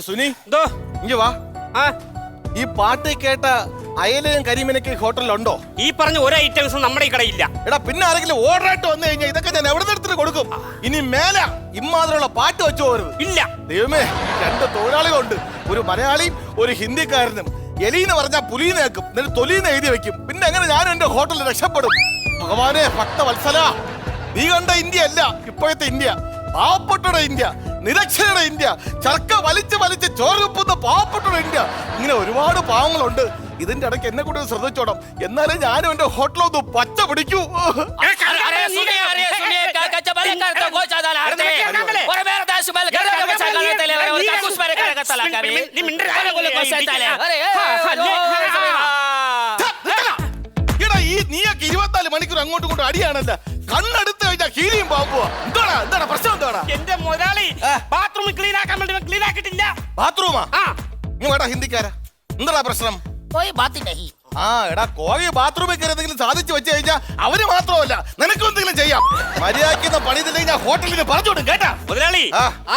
സുനി എന്തോ? ഇങ്ങ് വാ. ആ. ഈ പാട്ട് കേട്ട അയലയും കരിമീനൊക്കെ ഈ ഹോട്ടലിലുണ്ടോ? ഈ പറഞ്ഞ ഒരു ഐറ്റംസും നമ്മുടെ ഈ കടയില്ല എടാ പിന്നെ ആരെങ്കിലും ഓർഡർ ആയിട്ട് വന്നു കഴിഞ്ഞാൽ ഇതൊക്കെ ഞാൻ എവിടെ എടുത്തിട്ട് കൊടുക്കും? ഇനി മേല ഇമ്മാതിരിയുള്ള പാട്ട് വെച്ചു പോരുത് ഇല്ല. ദൈവമേ രണ്ട് തൊഴിലാളികളുണ്ട്. ഒരു മലയാളിയും ഒരു ഹിന്ദിക്കാരനും. എലീന്ന് പറഞ്ഞാൽ പുലീന്ന് വെക്കും എന്നിട്ട് തൊലീന്ന് എഴുതി വെക്കും. പിന്നെ എങ്ങനെ ഞാൻ എന്റെ ഹോട്ടലിൽ രക്ഷപ്പെടും? ഭഗവാനെ ഭക്തവത്സല. നീ കണ്ട ഇന്ത്യ അല്ല ഇപ്പോഴത്തെ ഇന്ത്യ. പാവപ്പെട്ടയുടെ ഇന്ത്യ. നിരക്ഷരയുടെ ഇന്ത്യ ചർക്ക വലിച്ച് വലിച്ച് ചോറുപ്പുന്ന പാവപ്പെട്ടുള്ള ഇന്ത്യ ഇങ്ങനെ ഒരുപാട് പാവങ്ങളുണ്ട് ഇതിന്റെ ഇടയ്ക്ക് എന്നെ കൂടി ശ്രദ്ധിച്ചോടാം എന്നാലും ഞാനും എന്റെ ഹോട്ടലൊന്ന് പച്ച പിടിക്കൂ നീയൊക്കെ ഇരുപത്തിനാല് മണിക്കൂർ അങ്ങോട്ടും ഇങ്ങോട്ടും അടിയാണല്ലോ കണ്ണെടുത്ത് കഴിഞ്ഞാൽ ഹീലിയും പാവം ബാത്റൂമാ? ആ. നീ വേടാ ഹിന്ദിക്കാരാ. എന്താടാ പ്രശ്നം? പോയി ബാത്തിന്റെ ഹി ആ എടാ കോവി ബാത്റൂമിൽ കയറി എന്തെങ്കിലും സാധിച്ചു വെച്ച് കഴിഞ്ഞാൽ അവർ മാത്രമല്ല നിനക്കും എന്തെങ്കിലും ചെയ്യാം. മര്യാദയ്ക്കുന്ന പണി ഇതില്ലെങ്കിൽ ഹോട്ടലിൽ പറഞ്ഞോണ്ട് കേട്ടാ? മുതലാളി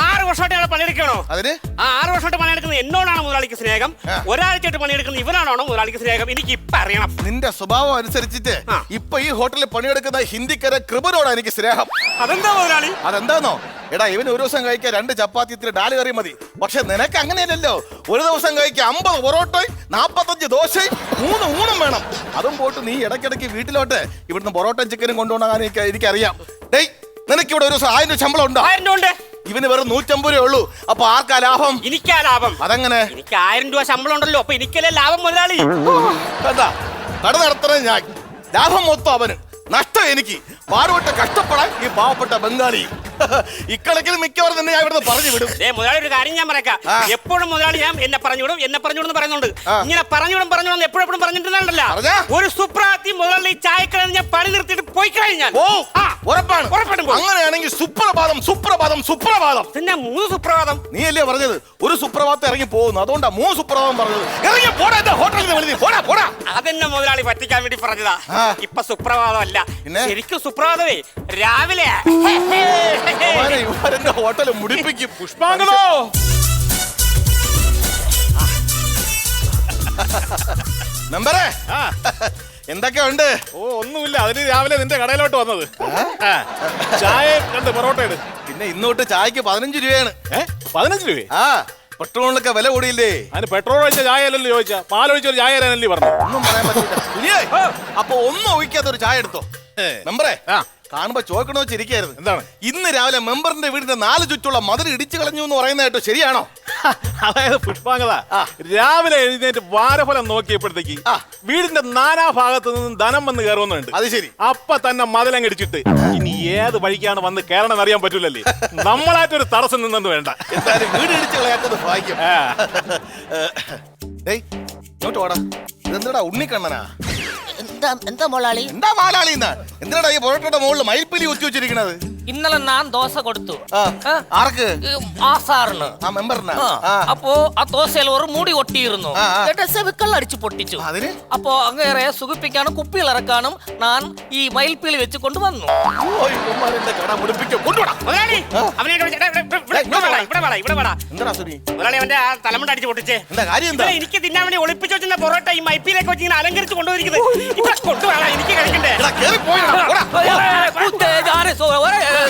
ആറ് വർഷമായിട്ട് പണിയെടുക്കണോ? അതിന്? ആ ആറ് വർഷമായിട്ട് പണിയെടുക്കുന്നത് എന്നോടാണോ മുതലാളിക്ക് സ്നേഹം. ഒരാഴ്ചയായിട്ട് പണിയെടുക്കുന്നത് ഇവനാണോ മുതലാളിക്ക് സ്നേഹം? എനിക്ക് ഇപ്പൊ അറിയണം. നിന്റെ സ്വഭാവം അനുസരിച്ചിട്ട് ആ. ഇപ്പൊ ഈ ഹോട്ടലിൽ പണിയെടുക്കുന്ന ഹിന്ദിക്കാരെ കൃപനോടാ എനിക്ക് സ്നേഹം. അതെന്താ മുതലാളി? അതെന്താണോ എടാ ഇവന് ഒരു ദിവസം കഴിക്കാൻ രണ്ട് ചപ്പാത്തി ഇത്തിരി ഡാൽ കറി മതി. പക്ഷെ നിനക്ക് അങ്ങനെയല്ലല്ലോ. ഒരു ദിവസം കഴിക്കാൻ അമ്പത് പൊറോട്ടയും നാപ്പത്തഞ്ച് ദോശയും മൂന്ന് ഊണും വേണം. അതും പോയിട്ട് നീ ഇടയ്ക്കിടയ്ക്ക് വീട്ടിലോട്ട് ഇവിടുന്ന് പൊറോട്ടയും ചിക്കനും കൊണ്ടുപോകണം എനിക്ക് എനിക്കറിയാം. ഡേയ് നിനക്ക് ഇവിടെ ഒരു ദിവസം ആയിരം രൂപ ശമ്പളം ഉണ്ടോ? ആയിരം രൂപ ഉണ്ട്. ഇവന് വെറും നൂറ്റമ്പത് രൂപ ഉള്ളൂ. അപ്പൊ ആർക്കാ ലാഭം? എനിക്കാ ലാഭം. അതങ്ങനെ? എനിക്ക് ആയിരം രൂപ ശമ്പളം ഉണ്ടല്ലോ. അപ്പൊ എനിക്കല്ലേ ലാഭം മുതലാളി? എന്താ കട നടത്തണേ ഞാൻ. ലാഭം മൊത്തം അവന്. നഷ്ടം എനിക്ക്. പാടുപെട്ട കഷ്ടപ്പെടാൻ ഈ പാവപ്പെട്ട ബംഗാളി. ഇക്കണക്കിന് മിക്കവാറും തന്നെ ഞാൻ ഇവിടുന്ന് പറഞ്ഞു വിടും. ഏ മുതലാളി ഒരു കാര്യം ഞാൻ പറയാം. എപ്പോഴും മുതലാളി ഞാൻ എന്നെ പറഞ്ഞു വിടും എന്നെ പറഞ്ഞുവിടും എന്ന് പറയുന്നുണ്ട്. ഇങ്ങനെ പറഞ്ഞു വിടും പറഞ്ഞു വിടും എപ്പോഴും പറഞ്ഞിട്ടുണ്ടല്ല പറഞ്ഞാ? ഒരു സുപ്രാത്തി മുതലാളി ചായക്കടയിൽ ഞാൻ പണി നിർത്തിയിട്ട് പോയി കഴിഞ്ഞാൽ ഓ. ഉറപ്പാണ്. അങ്ങനെയാണെങ്കിൽ സുപ്രഭാതം സുപ്രഭാതം സുപ്രഭാതം. പിന്നെ മൂന്ന് സുപ്രഭാതം. നീ അല്ലേ പറഞ്ഞത്? ഒരു സുപ്രഭാതം ഇറങ്ങി പോകുന്നു. അതുകൊണ്ടാ മൂന്ന് സുപ്രഭാതം പറഞ്ഞത്. ഇറങ്ങി പോടാ ഹോട്ടലിൽ നിന്ന് പോടാ പോടാ. അതെന്നെ മുതലാളി പറ്റിക്കാൻ വേണ്ടി പറഞ്ഞതാ. ഇപ്പൊ സുപ്രഭാതം അല്ല? ശരിക്കും സുപ്രഭാതമേ രാവിലെ. ഇവരെന്റെ ഹോട്ടൽ മുടിപ്പിക്കും. പുഷ്പാങ്കണോ നമ്പറേ? ആ. എന്തൊക്കെയുണ്ട്? ഓ ഒന്നുമില്ല. അതിന് രാവിലെ നിന്റെ കടയിലോട്ട് വന്നത്. ചായ രണ്ട് പൊറോട്ട പിന്നെ ഇന്നോട്ട് ചായക്ക് പതിനഞ്ച് രൂപയാണ്. പതിനഞ്ച് രൂപ ആ. പെട്രോളിനൊക്കെ വില കൂടിയില്ലേ? അതിന് പെട്രോൾ ഒഴിച്ച ചായ അല്ലല്ലോ ചോദിച്ചാ. പാലൊഴിച്ച ഒരു ചായ തരാനല്ലേ പറഞ്ഞു. ഒന്നും പറയാൻ പറ്റില്ല അപ്പൊ ഒന്നും ഒഴിക്കാത്ത ഒരു ചായ എടുത്തോ. നമ്പറേ? ആ. കാണുമ്പോ ചോക്കണോ ചിരിക്കായിരുന്നു. എന്താണ്? ഇന്ന് രാവിലെ മെമ്പറിന്റെ വീടിന്റെ നാല് ചുറ്റുള്ള മതിൽ ഇടിച്ചു കളഞ്ഞു എന്ന് പറയുന്ന കേട്ടോ ശരിയാണോ? അതായത് പുഷ്പാങ്കത. രാവിലെ എഴുന്നേറ്റ് വാരഫലം നോക്കിയപ്പോഴത്തേക്ക് വീടിന്റെ നാനാ ഭാഗത്ത് നിന്നും ധനം വന്ന് കയറുന്നുണ്ട്. അത് ശരി. അപ്പൊ തന്നെ മതിലങ്ങടിച്ചിട്ട് ഇനി ഏത് വഴിക്കാണ് വന്ന് കയറണമെന്ന് അറിയാൻ പറ്റൂലല്ലേ നമ്മളായിട്ടൊരു തടസ്സം നിന്നെന്ന് വേണ്ട. എന്തായാലും വീട് ഇടിച്ചു കളയാത്തത് ഭാഗ്യം. ഏയ് ഇങ്ങോട്ട് വാടാ. ഇതെന്താടാ ഉണ്ണിക്കണ്ണനാ? എന്താ എന്താ മോളാളി? എന്താ മാലാളി എന്തിനാടാ ഈ പൊറോട്ടയുടെ മുകളിൽ മയിൽപ്പിലി ഒത്തി വെച്ചിരിക്കണത്? ഇന്നലെ ഞാൻ ദോശ കൊടുത്തു. ആർക്ക് ആ സാറിന് ആ, അപ്പോ ആ ദോശയിൽ ഒരു മൂടി ഒട്ടിയിരുന്നു. സെവിക്കൽ അടിച്ചു പൊട്ടിച്ചു അതിന് അപ്പോ അങ്ങേറെ സുഖിപ്പിക്കാനും കുപ്പിയിൽ ഇറക്കാനും ഞാൻ ഈ മയിൽപ്പീൽ വെച്ച് കൊണ്ടുവന്നു എനിക്ക് തിന്നാൻ വേണ്ടി ഒളിപ്പിച്ചു വെച്ചിരുന്ന പൊറോട്ട ഈ മൈപ്പിലേക്ക് വെച്ച് ഇങ്ങനെ അലങ്കരിച്ച് ഇവിടെ കൊണ്ടുപോകാം എനിക്ക് കഴിക്കണ്ടേ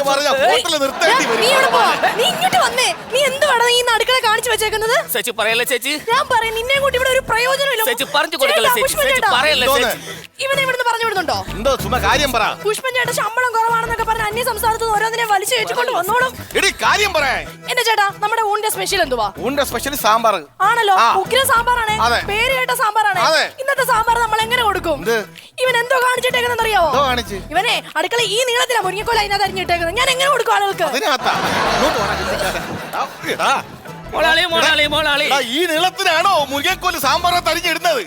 പറഞ്ഞാ ഹോട്ടലിൽ നിർത്തേണ്ടി വരും? നീ ഇവിടെ പോ. നീ ഇങ്ങോട്ട് വന്നേ. നീ എന്തുവാടാ ഈ നടുക്കള കാണിച്ചു വെച്ചേക്കുന്നത്? ചേച്ചി പറയല്ലേ ചേച്ചി? ഞാൻ പറയും നിന്നെ കൊണ്ട് ഇവിടെ ഒരു പ്രയോജനമില്ല ചേച്ചി പറഞ്ഞു കൊടുക്കല്ലേ ചേച്ചി? പറയല്ലേ ചേച്ചി? ഇവനെ ഇവിടുന്ന് പറഞ്ഞു വിടുന്നുണ്ടോ? എന്തോ കാര്യം പറ. പുഷ്പൻ ചേട്ടാ ശമ്പളം കുറവാണെന്നൊക്കെ പറഞ്ഞ് അന്യ സംസ്ഥാനത്ത് നിന്ന് ഓരോന്നിനെ വലിച്ചു കയറ്റിക്കൊണ്ട് വന്നോളും. എടി കാര്യം പറയാൻ എന്റെ ചേട്ടാ നമ്മുടെ ഊണിന്റെ സ്പെഷ്യൽ എന്തുവാ? ഊണിന്റെ സ്പെഷ്യൽ സാമ്പാർ. ആണല്ലോ ആ. ഉഗ്ര സാമ്പാറാണ്. അതെ. പേര് കേട്ട സാമ്പാറാണ്. അതെ. ഇന്നത്തെ സാമ്പാർ നമ്മൾ എങ്ങനെ കൊടുക്കും? എന്ത്? ഇവൻ എന്തോ കാണിച്ചിട്ടേക്കുന്നറിയാവോ എന്തോ കാണിച്ച്? ഇവനെ അടുക്കള ഈ നീളത്തിലാ മുരിങ്ങക്കോല അതിനകത്ത് അരിഞ്ഞിട്ടേക്കുന്നത് ഞാൻ എങ്ങനെ കൊടുക്കും ആളുകൾക്ക്? അതിനകത്താ. മോളാളി മോളാളി മോളാളി. എടാ, ഈ നീളത്തിനാണോ മുരിങ്ങക്കോൽ സാമ്പാറ് തരിഞ്ഞിടുന്നത്?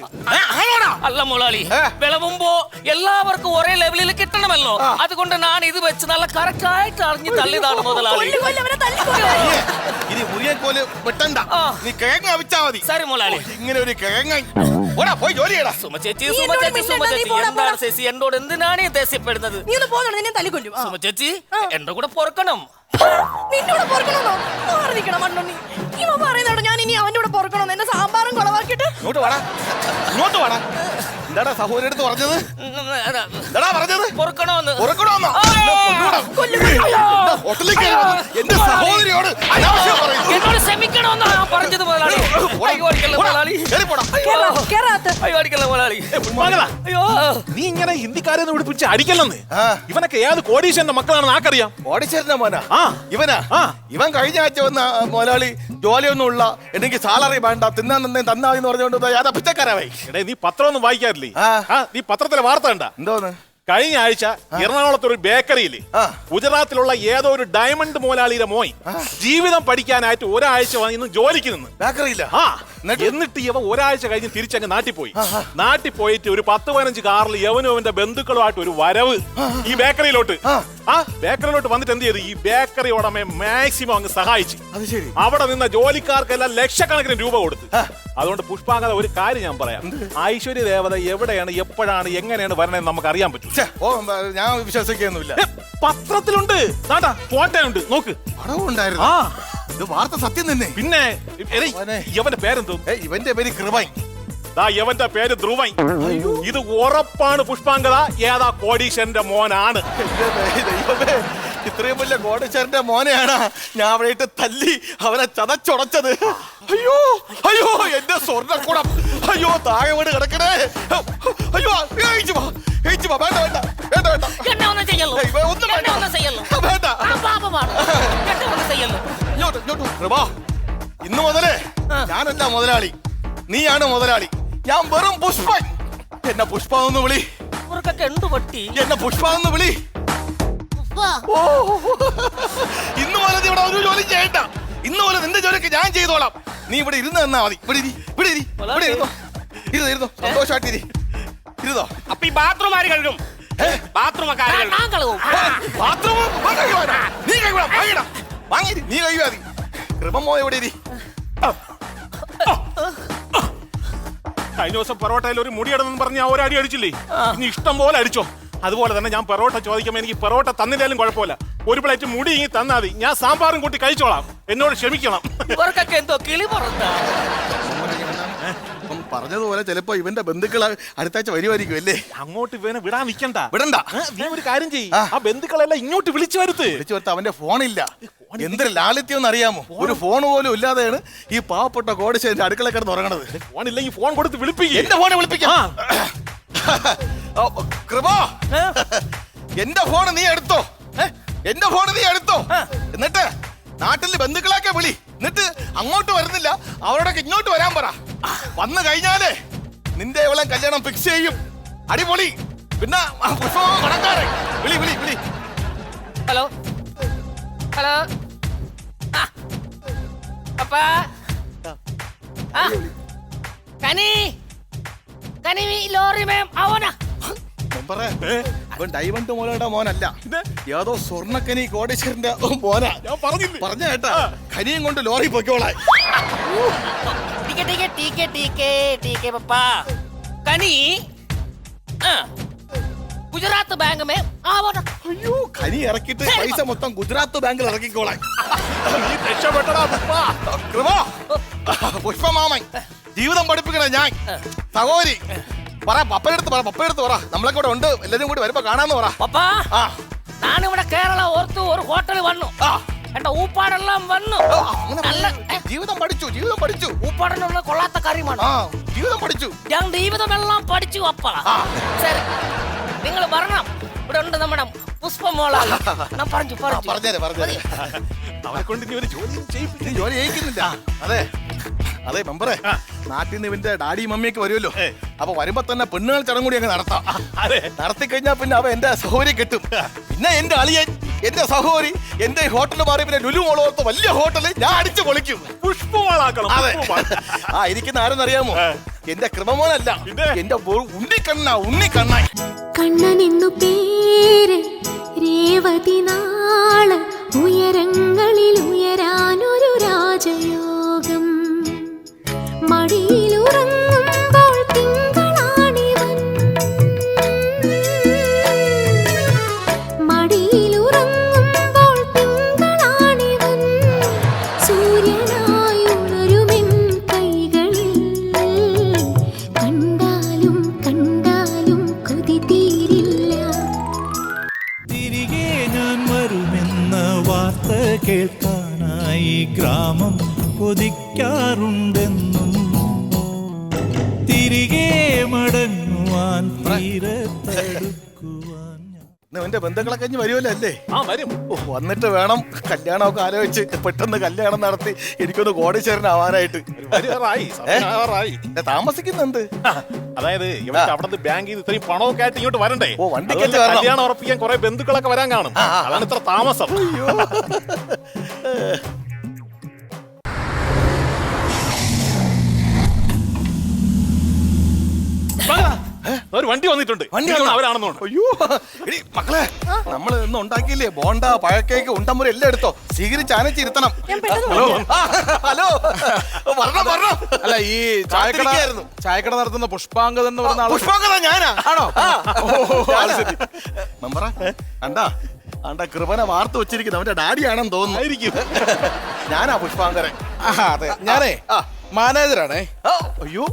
അല്ല മുളാളി. ഏ? വിളവുമ്പോ എല്ലാവർക്കും ഒരേ ലെവലിൽ കിട്ടണമല്ലോ. അതുകൊണ്ട് ഞാൻ ഇത് വെച്ച് നല്ല കറക്റ്റ് ആയിട്ട് അറിഞ്ഞ് തള്ളിയതാണ് മുതലാളി. കൊല്ലു കൊല്ലു അവനെ തല്ലിക്കൊല്ലുവാ. ഇനി മുരിങ്ങക്കോൽ വെട്ടണ്ട. ആ. നീ കിഴങ്ങ് അവിച്ചാ മതി. സരി മുളാളി. ഇങ്ങനെ ഒരു കിഴങ്ങ. ഓടാ പോയി ജോലി ചെയ്യടാ. സുമ ചേച്ചി നീ സുമ എന്നോട് ചേച്ചി സുമ മിണ്ടണ്ട, നീ ചേച്ചി. പോടാ, എന്താണ് പോടാ. ചേച്ചി? എന്നോട് എന്തിനാണ് ഈ ദേഷ്യപ്പെടുന്നത്? നീ ഒന്ന് പോകുന്നുണ്ട് നിന്നെ തല്ലിക്കൊല്ലും. ആ. സുമ ചേച്ചി ആ. എന്റെ കൂടെ പൊറക്കണം. നിന്റെ കൂടെ പൊറുക്കണമെന്നോ? മാറി മണ്ണുണ്ണി. ഇവൻ പറയുന്നോട് ഞാൻ ഇനി അവന്റെ കൂടെ പൊറുക്കണമെന്ന്? എന്നെ സാമ്പാറും കുളവാക്കിയിട്ട്? ഇങ്ങോട്ട് വാടാ. ഇങ്ങോട്ട് വാടാ. എന്താടാ സഹോദരടുത്ത് പറഞ്ഞത്? എന്താടാ പറഞ്ഞത്? പൊറുക്കണോന്ന്. എന്റെ സഹോദരിയോട് അനാവശ്യം എന്നോട് ഞാൻ പറഞ്ഞത് മുതലാളി. അയ്യോ അടിക്കല്ല മുതലാളി. കേറി പോടാ. കേറാ, കേറാത്ത. അയ്യോ അടിക്കല്ല മുതലാളി. അയ്യോ. നീ ഇങ്ങനെ ഹിന്ദിക്കാരെ വിളിപ്പിച്ച് അടിക്കല്ലെന്ന്? ആ. ഇവനൊക്കെ ഏത് കോടീശ്വരന്റെ മക്കളാണെന്ന് ആക്കറിയാം കോടീശ്വരന്റെ മോനാ? ആ. ഇവനാ? ആ. ഇവൻ കഴിഞ്ഞ ആഴ്ച വന്ന മുതലാളി ജോലിയൊന്നും ഉള്ള എനിക്ക് സാലറി വേണ്ട തിന്നാൻ തന്നെ തന്നാ എന്ന് പറഞ്ഞുകൊണ്ട് യാതാ പിച്ചക്കാരാവേ എടേ നീ പത്രം ഒന്നും വായിക്കാറില്ലേ. ആ. ആ നീ പത്രത്തിലെ വാർത്ത കണ്ട? എന്തോന്ന്? കഴിഞ്ഞ ആഴ്ച എറണാകുളത്ത് ഒരു ബേക്കറിയിൽ. ഗുജറാത്തിലുള്ള ഏതോ ഒരു ഡയമണ്ട് മോലാളിയുടെ മോയ് ജീവിതം പഠിക്കാനായിട്ട് ഒരാഴ്ച വന്ന് ഇന്ന് ജോലിക്ക് നിന്ന്. ബേക്കറിയില്ല ആ. എന്നിട്ട്? ഇവ ഒരാഴ്ച കഴിഞ്ഞ് തിരിച്ചങ്ങ് നാട്ടിൽ പോയി നാട്ടിൽ പോയിട്ട് ഒരു പത്ത് പതിനഞ്ച് കാറിൽ യവനും അവന്റെ ബന്ധുക്കളുമായിട്ട് ഒരു വരവ് ഈ ബേക്കറിയിലോട്ട്. ആ. ബേക്കറിയിലോട്ട് വന്നിട്ട് എന്ത് ചെയ്തു? ഈ ബേക്കറി ഉടമയെ മാക്സിമം അങ്ങ് സഹായിച്ചു. അവിടെ നിന്ന ജോലിക്കാർക്കെല്ലാം ലക്ഷക്കണക്കിന് രൂപ കൊടുത്തു. അതുകൊണ്ട് പുഷ്പാങ്കത ഒരു കാര്യം ഞാൻ പറയാം. ഐശ്വര്യ ദേവത എവിടെയാണ് എപ്പോഴാണ് എങ്ങനെയാണ് വരണതെന്ന് നമുക്ക് അറിയാൻ പറ്റും ഓ ഞാൻ വിശ്വസിക്കുന്നില്ല പത്രത്തിലുണ്ട്. ദാണ്ടാ ഫോട്ടോ ഉണ്ട് നോക്ക്. പടവുണ്ടായിരുന്നു. ആ. ഇത് വാർത്ത സത്യം തന്നെ പിന്നെ എടീ. ഇവന്റെ പേരെന്തോ ഏ ഇവന്റെ പേര് കൃപൈ ദാ യവന്റെ പേര് ധ്രുവൻ ഇത് ഉറപ്പാണ് പുഷ്പാങ്കത ഏതാ കോടീശ്വരന്റെ മോനാണ് എന്റെ ദൈ- ദൈവമേ ഇത്രയും വലിയ കോടീശ്വരന്റെ മോനെയാണ് ഞാൻ അവിടെ ഇട്ട് തല്ലി അവനെ ചതച്ചുടച്ചത് അയ്യോ അയ്യോ എന്റെ സ്വർണക്കുടം അയ്യോ താഴെ വീട് കിടക്കണേ അയ്യോ വാ, വേണ്ട വേണ്ട വേണ്ട വേണ്ട. എന്നെ ഒന്നും ചെയ്യല്ലോ. ഏയ്, വേ- ഒന്നും എന്നെ വേണ്ട. ഒന്നും ചെയ്യല്ലോ. വേണ്ട. ആ പാപമാണ് എന്നെ ഒന്നും ചെയ്യല്ലോ. ഇങ്ങോട്ട് ഇങ്ങോട്ട് പ്രഭാ. ഇന്ന് മുതലേ ഞാനല്ല മുതലാളി. നീയാണ് മുതലാളി. ഞാൻ വെറും പുഷ്പ. എന്നെ പുഷ്പ എന്ന് വിളി. ഇവർക്കൊക്കെ എന്ത് പറ്റി എന്നെ പുഷ്പ എന്ന് വിളി ഓ. ഇന്ന് മുതൽ നീ ഇവിടെ ഒരു ജോലി ചെയ്യണ്ട. ഇന്ന് മുതൽ നിന്റെ ജോലിക്ക് ഞാൻ ചെയ്തോളാം. നീ ഇവിടെ ഇരുന്ന് തന്നാ മതി. ഇവിടെ ഇരി ഇവിടെ ഇരി ഇവിടെ ഇരുന്നോ. ഇരുന്നോ ഇരുന്നോ. സന്തോഷമായിട്ട് ഇരി ഇരുന്നോ? അപ്പൊ ഈ ബാത്റൂം ആര് കഴുകും? ബാത്റൂം ഒക്കെ ആര് കഴുകും? ഞാൻ കളവും ബാത്റൂം നീ കഴിവാ വാങ്ങിടാ വാങ്ങി നീ കൃപമോ എവിടെ ഇരി? കഴിഞ്ഞ ദിവസം പൊറോട്ടയിൽ ഒരു മുടിയടന്നെന്ന് പറഞ്ഞ് ഞാൻ ഒരടി അടിച്ചില്ലേ? ഇനി ഇഷ്ടം പോലെ അടിച്ചോ. അതുപോലെ തന്നെ ഞാൻ പൊറോട്ട ചോദിക്കുമ്പോൾ എനിക്ക് പൊറോട്ട തന്നില്ലാലും കുഴപ്പമില്ല. ഒരു പ്ലേറ്റ് മുടി ഇങ്ങി തന്നാതി ഞാൻ സാമ്പാറും കൂട്ടി കഴിച്ചോളാം. എന്നോട് ക്ഷമിക്കണം. ഇവർക്കൊക്കെ എന്തോ കിളി പുറത്താ പറഞ്ഞതുപോലെ ചിലപ്പോ ഇവന്റെ ബന്ധുക്കൾ അടുത്താഴ്ച വരുമായിരിക്കും അല്ലേ? അങ്ങോട്ട് ഇവനെ വിടാൻ നിൽക്കണ്ട. വിടണ്ട. നീ ഒരു കാര്യം ചെയ്യ. ആ. ബന്ധുക്കളെല്ലാം ഇങ്ങോട്ട് വിളിച്ചു വരുത്ത്. വിളിച്ചു വരുത്ത അവന്റെ ഫോണില്ല. എന്തൊരു ലാളിത്യം എന്ന് അറിയാമോ ഒരു ഫോൺ പോലും ഇല്ലാതെയാണ് ഈ പാവപ്പെട്ട കോടിശ്ശേരി അടുക്കള കിടന്ന് ഉറങ്ങണത്. ഫോൺ ഇല്ലെങ്കിൽ ഫോൺ കൊടുത്ത് വിളിപ്പിക്കും. എന്റെ ഫോണെ വിളിപ്പിക്കാം. കൃപോ. എന്റെ ഫോൺ നീ എടുത്തോ? എന്റെ ഫോൺ നീ എടുത്തോ. എന്നിട്ട് നാട്ടിൽ ബന്ധുക്കളൊക്കെ വിളി. എന്നിട്ട് അങ്ങോട്ട് വരുന്നില്ല. അവരോടൊക്കെ ഇങ്ങോട്ട് വരാൻ പറ. വന്നു കഴിഞ്ഞാലേ നിന്റെ ഇവളെ കല്യാണം ഫിക്സ് ചെയ്യും. അടിപൊളി. പിന്നെ വിളി വിളി വിളി. ഹലോ. ഹലോ. അപ്പാ. കനി. കനി ലോറി മേം അവനാ. മെമ്പറേ, ഇവൻ ഡയമണ്ട് മോലയുടെ മോനല്ല. ഏതോ സ്വർണക്കനി കോടീശ്വരന്റെ മോനാ. ഞാൻ പറഞ്ഞു പറഞ്ഞ കേട്ടാ. ഖനിയും കൊണ്ട് ലോറി ടീക്കെ ടീക്കെ ടീക്കെ ടീക്കെ ടീക്കെ പപ്പാ കനി ആ ഗുജറാത്ത് ബാങ്ക് മേ അയ്യോ കനി ഇറക്കിട്ട് പൈസ മൊത്തം ഗുജറാത്ത് ബാങ്കിൽ ഇറക്കിക്കോളാൻ. നീ രക്ഷപ്പെട്ടടാ പുഷ്പ. കൃപ പുഷ്പമാമൻ ജീവിതം പഠിപ്പിക്കണ ഞാൻ. സഹോദരി. പറ പപ്പയെടുത്ത് പറ പപ്പയെടുത്ത് പറ. നമ്മളൊക്കെ ഇവിടെ ഉണ്ട്. എല്ലാരും കൂടി വരുമ്പോ കാണാന്ന് പറ. പപ്പാ ആ. ഞാനിവിടെ കേരള ഓർത്ത് ഒരു ഹോട്ടൽ വന്നു. ആ. എന്റെ ഊപ്പാടെല്ലാം വന്നു. ഓ, അങ്ങനെ നല്ല പറഞ്ഞു. ജീവിതം പഠിച്ചു ജീവിതം പഠിച്ചു. ഊപ്പാടിനുള്ള കൊള്ളാത്ത ആ ജീവിതം പഠിച്ചു. ഞാൻ ജീവിതമെല്ലാം പഠിച്ചു അപ്പ. ആ. ശരി. നിങ്ങൾ വരണം. ഇവിടെ ഉണ്ട് നമ്മുടെ പുഷ്പമോള. ഞാൻ പറഞ്ഞു ആ, പറഞ്ഞു. പറഞ്ഞേരെ പറഞ്ഞേരെ അവനെ കൊണ്ട് ഇനി ഒരു ജോലി ചെയ്യിപ്പിക്കും നീ ജോലി ചെയ്യിക്കുന്നില്ല. അതെ. അതെ മെമ്പറേ. നാട്ടിൽ നിന്ന് ഇവന്റെ ഡാഡി മമ്മിയൊക്കെ വരുമല്ലോ. അപ്പൊ വരുമ്പോ തന്നെ പെണ്ണുകൾ ചടങ്ങ് കൂടി അങ്ങ് നടത്താം. അതെ. നടത്തി കഴിഞ്ഞാൽ പിന്നെ അവ എന്റെ സഹോദരി കിട്ടും. പിന്നെ എന്റെ അളിയൻ. എന്റെ സഹോദരി എന്റെ ഹോട്ടൽ മാറി പിന്നെ ലുലു മോളോർത്ത് വലിയ ഹോട്ടൽ ഞാൻ അടിച്ച് പൊളിക്കും. പുഷ്പമാളാക്കണം അതെ. ആ ഇരിക്കുന്ന ആരെന്നറിയാമോ. എന്റെ ക്രമമോനല്ല? എന്റെ ഉണ്ണിക്കണ്ണ ഉണ്ണിക്കണ്ണ ഉണ്ണിക്കണ്ണായി കണ്ണനെന്നു പേര് രേവതി നാൾ ഉയരങ്ങളിൽ കേൾക്കാനായി ഗ്രാമം കൊതിക്ക ഇന്ന് ബന്ധുക്കളൊക്കെ വരുമല്ലോ അല്ലേ? ആ വരും. ഓ, വന്നിട്ട് വേണം കല്യാണമൊക്കെ ആലോചിച്ച് പെട്ടെന്ന് കല്യാണം നടത്തി എനിക്കൊന്ന് കോടീശ്വരനാവാനായിട്ട്. ഏ, താമസിക്കുന്നുണ്ട് അതായത് ഇവർക്ക് അവിടെ നിന്ന് ബാങ്കിൽ നിന്ന് ഇത്രയും പണമൊക്കെ ആയിട്ട് ഇങ്ങോട്ട് വരണ്ടേ? ഓ, വണ്ടിക്ക് അതുകൊണ്ട് വരണം. കല്യാണം ഉറപ്പിക്കാൻ കുറെ ബന്ധുക്കളൊക്കെ വരാൻ കാണും. അതാണ് ഇത്ര താമസം. മകളാ, ഒരു വണ്ടി വന്നിട്ടുണ്ട്. വണ്ടി അവരാണെന്ന് തോന്നുന്നു. അയ്യോ. എടി മക്കളെ നമ്മൾ ഇന്ന് ഉണ്ടാക്കിയില്ലേ? ബോണ്ട പഴക്കേക്ക് ഉണ്ടമുറി എല്ലാം എടുത്തോ? സ്വീകരിച്ച് ആനച്ചിരുത്തണം ഹലോ. ഹലോ. വരണം വരണം. അല്ല ഈ ചായക്കട. ചായക്കട നടത്തുന്ന പുഷ്പാങ്കദൻ എന്ന് പറഞ്ഞ പുഷ്പാങ്കത ഞാനാ? ആണോ. മെമ്പറ കണ്ടാ? കണ്ട കൃപന വാർത്ത വെച്ചിരിക്കുന്നു. അവന്റെ ഡാഡിയാണെന്ന് തോന്നുന്നു. ആയിരിക്കും. ഞാനാ പുഷ്പാങ്കരൻ അതെ. ഞാനേ. ആ. മാനേജറാണേ ഓ, അയ്യോ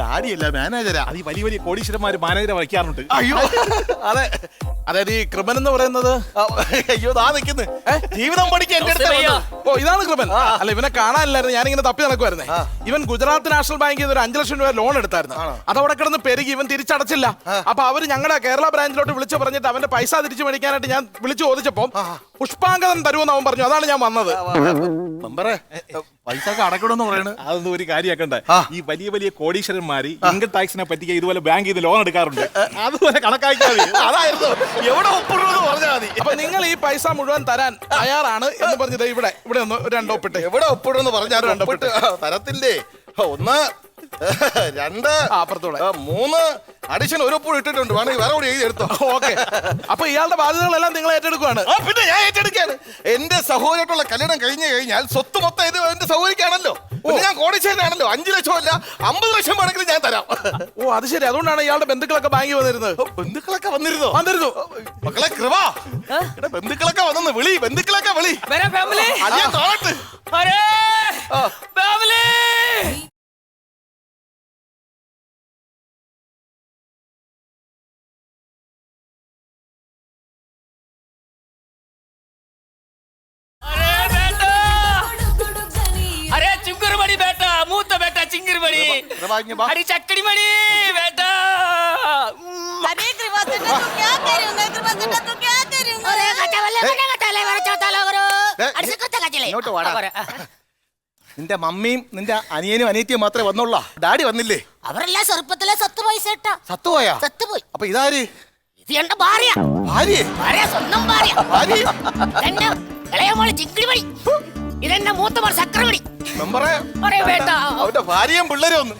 ഡാഡിയല്ല മാനേജരാ. അത് ഈ വലിയ വലിയ കോടീശ്വരന്മാര് മാനേജറെ വയ്ക്കാറുണ്ട് അയ്യോ. അതെ അതായത് ഈ ക്രിമൻ എന്ന് പറയുന്നത്? ആ, അയ്യോ ദാ നിൽക്കുന്നു ജീവിതം പഠിക്കാൻ എന്റെ അടുത്ത്. ഓ ഇതാണ് ക്രിമൻ. അല്ല ഇവനെ കാണാനില്ലായിരുന്നു. ഞാനിങ്ങനെ തപ്പി നടക്കുമായിരുന്നേ ഇവൻ ഗുജറാത്ത് നാഷണൽ ബാങ്കിൽ നിന്ന് ഒരു അഞ്ചു ലക്ഷം രൂപ ലോൺ എടുത്തായിരുന്നു. അതവിടെ കിടന്ന് പെരുകി ഇവൻ തിരിച്ചടച്ചില്ല. അപ്പൊ അവർ ഞങ്ങളെ കേരള ബ്രാഞ്ചിലോട്ട് വിളിച്ചു പറഞ്ഞിട്ട് അവന്റെ പൈസ തിരിച്ചു മേടിക്കാനായിട്ട് ഞാൻ വിളിച്ചു ചോദിച്ചപ്പോ പുഷ്പാങ്കതം തരുമെന്ന് അവൻ പറഞ്ഞു. അതാണ് ഞാൻ വന്നത്. മെമ്പറെ പൈസ ഒക്കെ അടക്കണമെന്ന് പറയണ്. അതൊന്നും ഒരു കാര്യമാക്കണ്ട? ആ. ഈ വലിയ വലിയ കോടീശ്വരന്മാര് ഇൻകം ടാക്സിനെ പറ്റിക്ക ഇതുപോലെ ബാങ്കിൽ നിന്ന് ലോൺ എടുക്കാറുണ്ട്. അതുപോലെ കണക്കാക്കിയാൽ മതി. അതായിരുന്നു. എവിടെ ഒപ്പിടുമെന്ന് പറഞ്ഞാൽ മതി. അപ്പൊ നിങ്ങൾ ഈ പൈസ മുഴുവൻ തരാൻ തയ്യാറാണ് എന്ന് പറഞ്ഞത് ഇവിടെ ഇവിടെ ഒന്ന് രണ്ടോപ്പിട്ട് രണ്ടൊപ്പിട്ട് എവിടെ ഒപ്പിടുമെന്ന് പറഞ്ഞാൽ ആ, തരത്തില്ലേ? ഒന്ന് രണ്ട്. അപ്പുറത്തൂടെ. മൂന്ന്. അഡീഷൻ ഒരു പൂൾ ഇട്ടിട്ടുണ്ട്. വേണമെങ്കിൽ വേറെ കൂടി എഴുതി എടുത്തോ. ഓക്കെ. അപ്പൊ ഇയാളുടെ ബാധ്യതകളെല്ലാം നിങ്ങൾ ഏറ്റെടുക്കുകയാണ് പിന്നെ ഞാൻ ഏറ്റെടുക്കുകയാണ്. എന്റെ സഹോദരട്ടുള്ള കല്യാണം കഴിഞ്ഞു കഴിഞ്ഞാൽ സ്വത്ത് മൊത്തം ഇത് എന്റെ സഹോദരിക്കാണല്ലോ. ഞാൻ കോടിച്ചേരനാണല്ലോ അഞ്ചു ലക്ഷം അല്ല അമ്പത് ലക്ഷം വേണമെങ്കിലും ഞാൻ തരാം. ഓ അത് ശരി. അതുകൊണ്ടാണ് ഇയാളുടെ ബന്ധുക്കളൊക്കെ ബാങ്കിൽ വന്നിരുന്നത്. ബന്ധുക്കളൊക്കെ വന്നിരുന്നു? വന്നിരുന്നു. മക്കളെ കൃപ. ബന്ധുക്കളൊക്കെ വന്നു വിളി. ബന്ധുക്കളൊക്കെ വിളി. അല്ലേ കാണട്ടെ बेटा चिंकुर बड़ी കൃപ ഇങ്ങ് വാ. अरे चक्कड़ी बड़ी बेटा अरे कृपा से तू क्या करूंगा कृपा से तू क्या करूंगा अरे कच्चा वाले बने कच्चा ले वाला चौथा लो करो ഏ, अरे कच्चा कच्चा ले ഇങ്ങോട്ട് വാടാ നിന്റെ മമ്മിയും നിന്റെ അനിയനും അനിയത്തിയും മാത്രമേ വന്നുള്ളൂ ഡാഡി വന്നില്ലേ അവരെല്ലാം ചെറുപ്പത്തിലെ സത്തുപോയി ചേട്ടാ സത്തുപോയാ സത്തുപോയി അപ്പൊ ഇതാര് ഇത് എന്റെ ഭാര്യ ഭാര്യ ഭാര്യ സ്വന്തം ഭാര്യ ഭാര്യ എന്റെ ഇളയ മോള് ചിങ്കിടി മണി ഇതെന്റെ മൂത്ത മോൾ ചക്രമണി മെമ്പറെ അറേ ബേട്ടാ അവന്റെ ഭാര്യയും പിള്ളേരും ഒന്ന്.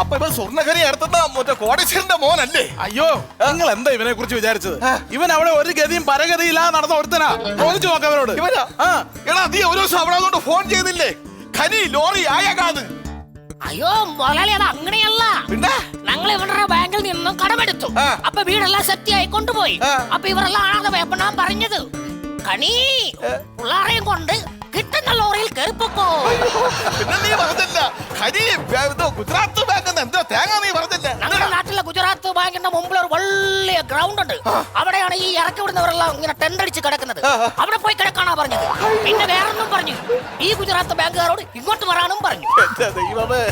അപ്പൊ ഇവൻ സ്വർണകരി അടുത്തുന്ന മറ്റേ കോടീശ്വരന്റെ മോനല്ലേ? അയ്യോ നിങ്ങൾ എന്താ ഇവനെ കുറിച്ച് വിചാരിച്ചത് ഇവൻ അവിടെ ഒരു ഗതിയും പരഗതിയില്ലാതെ നടന്ന ഒരുത്തനാ. ചോദിച്ചു നോക്കാം അവനോട്. ഇവനാ? ആ. എടാ നീ ഒരു ദിവസം അവിടെ കൊണ്ട് ഫോൺ ചെയ്തില്ലേ ഖനി ലോറി ആയകാത് അയ്യോ മുതലാളി അത് അങ്ങനെയല്ല. പിന്നെ? ഞങ്ങൾ ഇവരുടെ ബാങ്കിൽ നിന്നും കടമെടുത്തു. അപ്പൊ വീടെല്ലാം സെറ്റിയായി കൊണ്ടുപോയി. അപ്പൊ ഇവരെല്ലാം ആണെന്ന് വേപ്പണാൻ പറഞ്ഞത്. കണി പിള്ളാരെയും കൊണ്ട് കിട്ടുന്ന ലോറിയിൽ കേറിപ്പോക്കോ പിന്നെ നീ പറഞ്ഞില്ല. ഇത് ഗുജറാത്ത് ബാങ്ക് എന്തോ തേങ്ങ നീ പറഞ്ഞില്ല? ഞങ്ങളുടെ നാട്ടിലെ ഗുജറാത്ത് ബാങ്കിന്റെ മുമ്പിൽ ഒരു വലിയ ഗ്രൗണ്ട് ഉണ്ട്. അവിടെയാണ് ഈ ഇറക്കി വിടുന്നവരെല്ലാം ഇങ്ങനെ ടെൻഡ് അടിച്ച് കിടക്കുന്നത്. അവിടെ പോയി കിടക്കാനാ പറഞ്ഞത്. പിന്നെ വേറൊന്നും പറഞ്ഞു. ഈ ഗുജറാത്ത് ബാങ്കുകാരോട് ഇങ്ങോട്ട് വരാനും പറഞ്ഞു. എന്റെ ദൈവമേ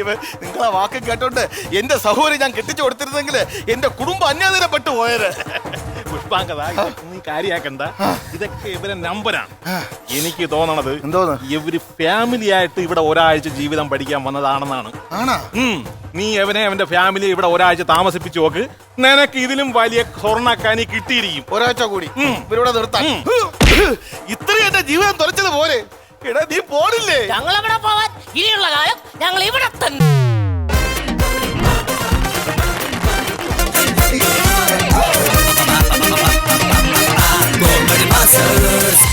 ഇവ നിങ്ങളെ വാക്ക് കേട്ടോണ്ട് എന്റെ സഹോദരി ഞാൻ കെട്ടിച്ചു കൊടുത്തിരുന്നെങ്കിൽ എന്റെ കുടുംബം അന്യാധീനപ്പെട്ടു പോയത് പുഷ്പാങ്കത നീ കാര്യാക്കണ്ട. ഇതൊക്കെ ഇവരെ നമ്പരാണ്. എനിക്ക് തോന്നണത് എന്തോന്ന്? ഇവർ ഫാമിലി ആയിട്ട് ഇവിടെ ഒരാഴ്ച ജീവിതം പഠിക്കാൻ വന്നതാണെന്നാണ്. ആണാ? നീ എവനെ അവന്റെ ഫാമിലി ഇവിടെ ഒരാഴ്ച താമസിപ്പിച്ചു നോക്ക്. നിനക്ക് ഇതിലും വലിയ സ്വർണക്കാനി കിട്ടിയിരിക്കും. ഒരാഴ്ച കൂടി. ഇവരിവിടെ നിർത്താം ഇത്രയും എന്റെ ജീവിതം തുറച്ചത് പോലെ എടാ നീ പോണില്ലേ? ഞങ്ങൾ ഇവിടെ പോവാൻ? ഇനിയുള്ള കാലം ഞങ്ങൾ ഇവിടെ തന്നെ. parselöz